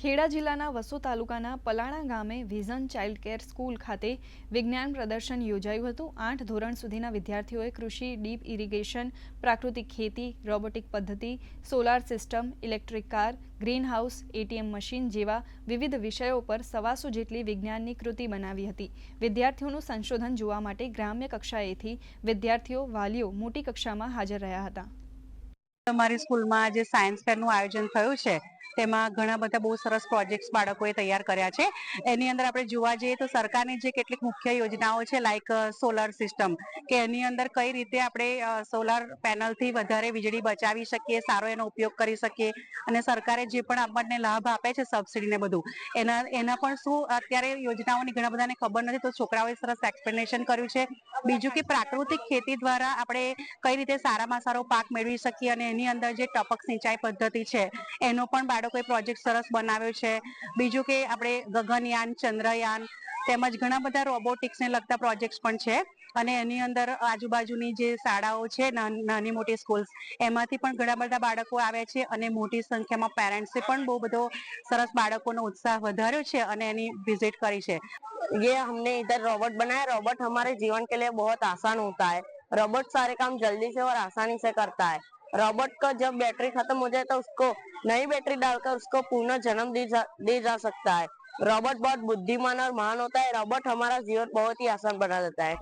ખેડા જિલ્લાના વસો તાલુકાના પલાણા ગામે વિઝન ચાઇલ્ડ કેર સ્કૂલ ખાતે વિજ્ઞાન પ્રદર્શન યોજાયું હતું. આઠ ધોરણ સુધીના વિદ્યાર્થીઓએ કૃષિ, ડીપ ઇરિગેશન, પ્રાકૃતિક ખેતી, રોબોટિક પદ્ધતિ, solar system, electric car green house ATM machine જેવા વિવિધ વિષયો પર સવાસો જેટલી વિજ્ઞાનની કૃતિ બનાવી હતી. વિદ્યાર્થીઓનું સંશોધન જોવા માટે ગ્રામ્ય કક્ષાએથી વિદ્યાર્થીઓ, વાલીઓ મોટી કક્ષામાં હાજર રહ્યા હતા. અમારી સ્કૂલમાં આજે સાયન્સ ફેરનું આયોજન થયું છે. તેમાં ઘણા બધા બહુ સરસ પ્રોજેક્ટ્સ બાળકોએ તૈયાર કર્યા છે. એની અંદર આપણે જોવા જઈએ તો સરકારની જે કેટલીક મુખ્ય યોજનાઓ છે લાઈક સોલાર સિસ્ટમ કે એની અંદર કઈ રીતે આપણે સોલાર પેનલથી વધારે વીજળી બચાવી શકીએ, સારો એનો ઉપયોગ કરી શકીએ અને સરકારે જે પણ આપણને લાભ આપે છે સબસિડી ને બધું, એના એના પણ શું અત્યારે યોજનાઓની ઘણા બધાને ખબર નથી તો છોકરાઓએ સરસ એક્સપ્લેનેશન કર્યું છે. બીજું કે પ્રાકૃતિક ખેતી દ્વારા આપણે કઈ રીતે સારામાં સારો પાક મેળવી શકીએ અને એની અંદર જે ટપક સિંચાઈ પદ્ધતિ છે, એનો પણ બાળકોએ પ્રોજેક્ટ સરસ બનાવ્યો છે બીજું કે આપણે ગગનયાન ચંદ્રયાન તેમજ ઘણા બધા રોબોટિક્સ ને લગતા પ્રોજેક્ટ્સ પણ છે અને એની અંદર આજુબાજુની જે શાળાઓ છે નાન- નાની મોટી સ્કૂલ્સ એમાંથી પણ ઘણા બધા બાળકો આવે છે અને મોટી સંખ્યામાં પેરેન્ટ્સે પણ બહુ બધો સરસ બાળકોનો ઉત્સાહ વધાર્યો છે અને એની વિઝિટ કરી છે ये हमने इधर रोबोट बनाया रोबोट हमारे जीवन के लिए बहुत आसान होता है रोबोट सारे काम जल्दी से और आसानी से करता है रोबोट का जब बैटरी खत्म हो जाए तो उसको नई बैटरी डालकर उसको पुनः जन्म दी जा, दी जा सकता है रोबोट बहुत बुद्धिमान और महान होता है रोबोट हमारा जीवन बहुत ही आसान बना देता है